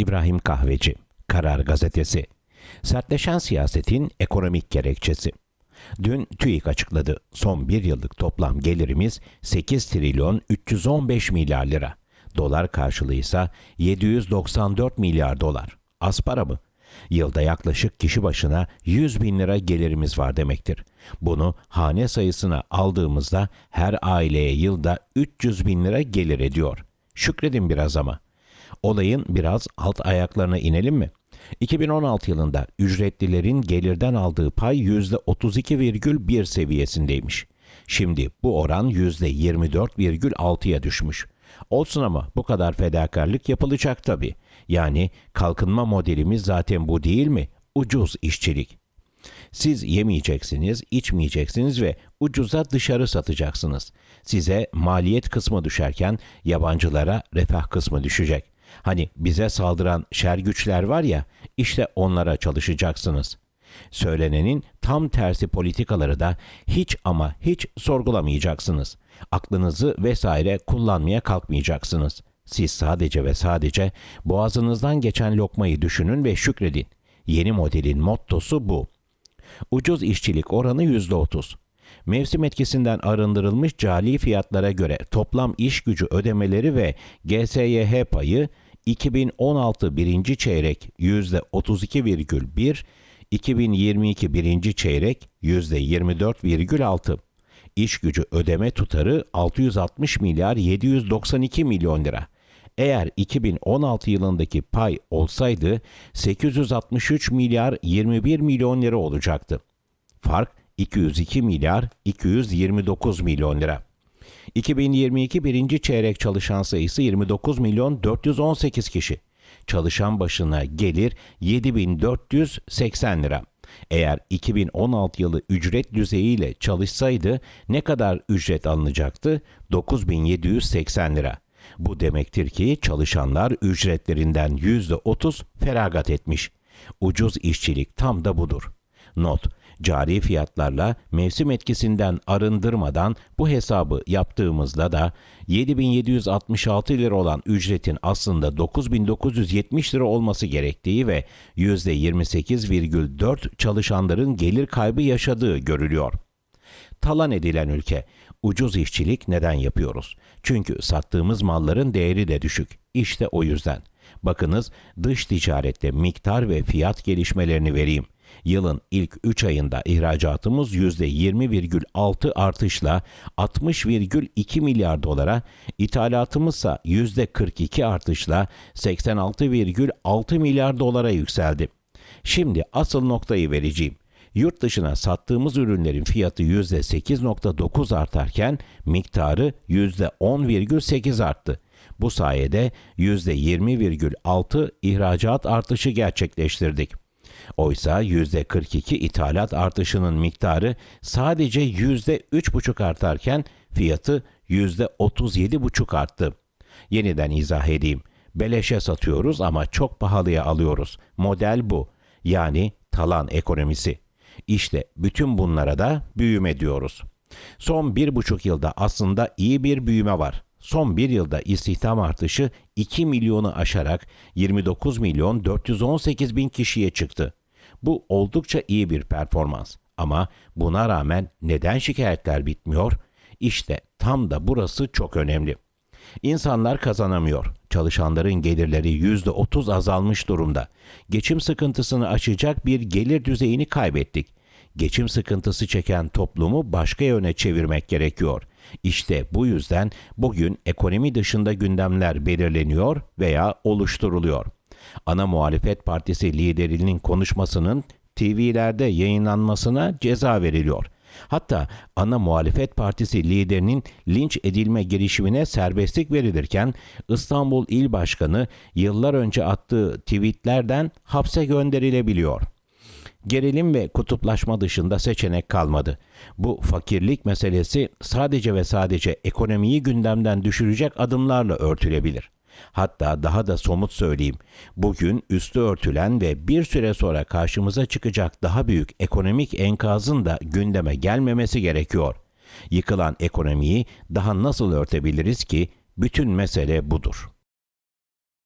İbrahim Kahveci, Karar Gazetesi. Sertleşen siyasetin ekonomik gerekçesi. Dün TÜİK açıkladı. Son bir yıllık toplam gelirimiz 8 trilyon 315 milyar lira. Dolar karşılığı ise 794 milyar dolar. Az para mı? Yılda yaklaşık kişi başına 100 bin lira gelirimiz var demektir. Bunu hane sayısına aldığımızda her aileye yılda 300 bin lira gelir ediyor. Şükredin biraz ama. Olayın biraz alt ayaklarına inelim mi? 2016 yılında ücretlilerin gelirden aldığı pay %32,1 seviyesindeymiş. Şimdi bu oran %24,6'ya düşmüş. Olsun ama bu kadar fedakarlık yapılacak tabii. Yani kalkınma modelimiz zaten bu değil mi? Ucuz işçilik. Siz yemeyeceksiniz, içmeyeceksiniz ve ucuza dışarı satacaksınız. Size maliyet kısmı düşerken yabancılara refah kısmı düşecek. Hani bize saldıran şer güçler var ya, işte onlara çalışacaksınız. Söylenenin tam tersi politikaları da hiç ama hiç sorgulamayacaksınız. Aklınızı vesaire kullanmaya kalkmayacaksınız. Siz sadece ve sadece boğazınızdan geçen lokmayı düşünün ve şükredin. Yeni modelin mottosu bu. Ucuz işçilik oranı %30. Mevsim etkisinden arındırılmış cali fiyatlara göre toplam iş gücü ödemeleri ve GSYH payı 2016 birinci çeyrek %32,1, 2022 birinci çeyrek %24,6. İş gücü ödeme tutarı 660 milyar 792 milyon lira. Eğer 2016 yılındaki pay olsaydı 863 milyar 21 milyon lira olacaktı. Fark 202 milyar 229 milyon lira. 2022 birinci çeyrek çalışan sayısı 29 milyon 418 kişi. Çalışan başına gelir 7480 lira. Eğer 2016 yılı ücret düzeyiyle çalışsaydı ne kadar ücret alınacaktı? 9780 lira. Bu demektir ki çalışanlar ücretlerinden %30 feragat etmiş. Ucuz işçilik tam da budur. Not Cari fiyatlarla mevsim etkisinden arındırmadan bu hesabı yaptığımızda da 7766 lira olan ücretin aslında 9970 lira olması gerektiği ve %28,4 çalışanların gelir kaybı yaşadığı görülüyor. Talan edilen ülke. Ucuz işçilik neden yapıyoruz? Çünkü sattığımız malların değeri de düşük. İşte o yüzden. Bakınız dış ticarette miktar ve fiyat gelişmelerini vereyim. Yılın ilk 3 ayında ihracatımız %20,6 artışla 60,2 milyar dolara, ithalatımızsa %42 artışla 86,6 milyar dolara yükseldi. Şimdi asıl noktayı vereceğim. Yurt dışına sattığımız ürünlerin fiyatı %8.9 artarken miktarı %10,8 arttı. Bu sayede %20,6 ihracat artışı gerçekleştirdik. Oysa %42 ithalat artışının miktarı sadece %3,5 artarken fiyatı %37,5 arttı. Yeniden izah edeyim. Beleşe satıyoruz ama çok pahalıya alıyoruz. Model bu. Yani talan ekonomisi. İşte bütün bunlara da büyüme diyoruz. Son bir buçuk yılda aslında iyi bir büyüme var. Son bir yılda istihdam artışı 2 milyonu aşarak 29 milyon 418 bin kişiye çıktı. Bu oldukça iyi bir performans. Ama buna rağmen neden şikayetler bitmiyor? İşte tam da burası çok önemli. İnsanlar kazanamıyor. Çalışanların gelirleri %30 azalmış durumda. Geçim sıkıntısını aşacak bir gelir düzeyini kaybettik. Geçim sıkıntısı çeken toplumu başka yöne çevirmek gerekiyor. İşte bu yüzden bugün ekonomi dışında gündemler belirleniyor veya oluşturuluyor. Ana muhalefet partisi liderinin konuşmasının TV'lerde yayınlanmasına ceza veriliyor. Hatta ana muhalefet partisi liderinin linç edilme girişimine serbestlik verilirken İstanbul İl Başkanı yıllar önce attığı tweetlerden hapse gönderilebiliyor. Gerilim ve kutuplaşma dışında seçenek kalmadı. Bu fakirlik meselesi sadece ve sadece ekonomiyi gündemden düşürecek adımlarla örtülebilir. Hatta daha da somut söyleyeyim. Bugün üstü örtülen ve bir süre sonra karşımıza çıkacak daha büyük ekonomik enkazın da gündeme gelmemesi gerekiyor. Yıkılan ekonomiyi daha nasıl örtebiliriz ki? Bütün mesele budur.